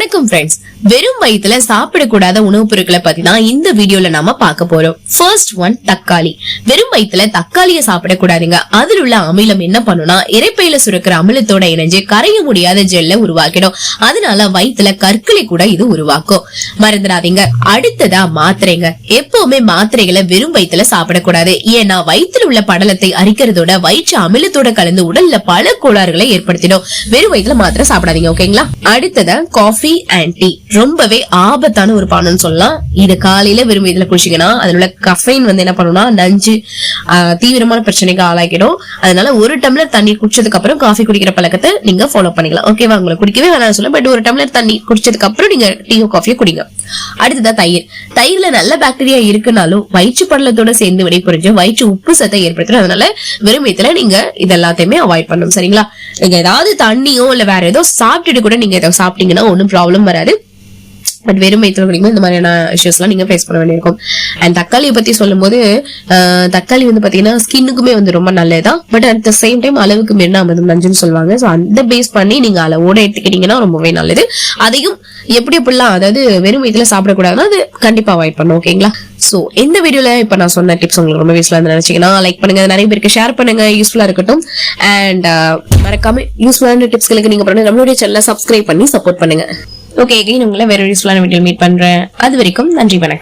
வணக்கம் ஃப்ரெண்ட்ஸ் வெறும் வயிற்றுல சாப்பிடக்கூடாத உணவுப் பொருட்களை பத்தி தான் இந்த வீடியோல நாம பார்க்க போறோம். ஃபர்ஸ்ட் ஒன் தக்காளி. வெறும் வயிற்றுல தக்காளியை சாப்பிடக்கூடாதுங்க. அதில் உள்ள அமிலம் என்ன பண்ணுனா இறைப்பையில சுரக்கிற அமிலத்தோட இணைஞ்சு கரைய முடியாத ஜெல்ல உருவாக்கிடும். அதனால வயித்துல கற்களை கூட இது உருவாக்கும். மறந்துடாதீங்க. அடுத்ததா மாத்திரைங்க. எப்பவுமே மாத்திரைகளை வெறும் வயித்துல சாப்பிடக்கூடாது. ஏன்னா வயித்துல உள்ள படலத்தை அரிக்கிறதோட வயிற்று அமிலத்தோட கலந்து உடல்ல பல கோளாறுகளை ஏற்படுத்திடும். வெறும் வயித்துல மாத்திரை சாப்பிடாதீங்க ஓகேங்களா அடுத்ததா காஃபி அண்ட் டீ ரொம்பவே ஆபத்தான ஒரு பானம்னு சொல்லலாம். இது காலையில வெறும் இதுல குடிச்சீங்கன்னா அதில் உள்ள கஃபைன் வந்து என்ன பண்ணும்னா நஞ்சு தீவிரமான பிரச்சனைக்கு ஆளாக்கிடும் அதனால ஒரு டம்ளர் தண்ணி குடிச்சதுக்கு அப்புறம் காஃபி குடிக்கிற பழக்கத்தை நீங்க ஃபாலோ பண்ணிக்கலாம். ஓகேவா உங்களை குடிக்கவே வேணாம் சொல்ல பட் ஒரு டம்ளர் தண்ணி குடிச்சதுக்கு அப்புறம் நீங்க டீயோ காஃபியோ குடிங்க. அடுத்ததா தயிர். தயிர்ல நல்ல பாக்டீரியா இருக்குனாலும் வயிற்று படலத்தோட சேர்ந்து விடைபுரிஞ்சு வயிற்று உப்பு சத்தை ஏற்படுத்தும் அதனால வெறும் நீங்க இது எல்லாத்தையுமே அவாய்ட் பண்ணணும். சரிங்களா? நீங்க ஏதாவது தண்ணியோ இல்ல வேற ஏதோ சாப்பிட்டுட்டு கூட நீங்க இதை சாப்பிட்டீங்கன்னா ஒன்றும் ப்ராப்ளம் வராது. பட் வெறும் வயிற்றுல குடிக்கும்போது இந்த மாதிரியான இஷ்யூஸ்லாம் நீங்கள் நீங்க ஃபேஸ் பண்ண வேண்டியிருக்கும். அண்ட் தக்காளியை பத்தி சொல்லும்போது ஆஹ், தக்காளி வந்து பாத்தீங்கன்னா ஸ்கின்னுக்குமே வந்து ரொம்ப நல்லதுதான். But at the same time அளவுக்கு மீறினா அமிர்தம் நஞ்சுன்னு சொல்லுவாங்க. ஸோ அந்த பேஸ் பண்ணி நீங்க அளவோட எடுத்துக்கிட்டீங்கன்னா ரொம்பவே நல்லது. அதையும் எப்படி எப்படிலாம் அதாவது வெறும் வயிற்றுல சாப்பிடக்கூடாதுன்னா அது கண்டிப்பா அவாய்ட் பண்ணும் ஓகேங்களா சோ இந்த வீடியோல இப்போ நான் சொன்ன டிப்ஸ் உங்களுக்கு ரொம்ப யூஸ்ஃபுல்லாக இருந்து நினைச்சீங்கன்னா லைக் பண்ணுங்க. நிறைய பேருக்கு ஷேர் பண்ணுங்க. யூஸ்ஃபுல்லா இருக்கட்டும். அண்ட் மறக்காம யூஸ்ஃபுல்லான டிப்ஸ்களுக்கு நீங்க பண்ணுங்க நம்மளுடைய சேனலை சப்ஸ்கிரைப் பண்ணி சப்போர்ட் பண்ணுங்க. ஓகே உங்களை வேற யூஸ்ஃபுல்லான வீடியோ மீட் பண்றேன். அது வரைக்கும் நன்றி வணக்கம்.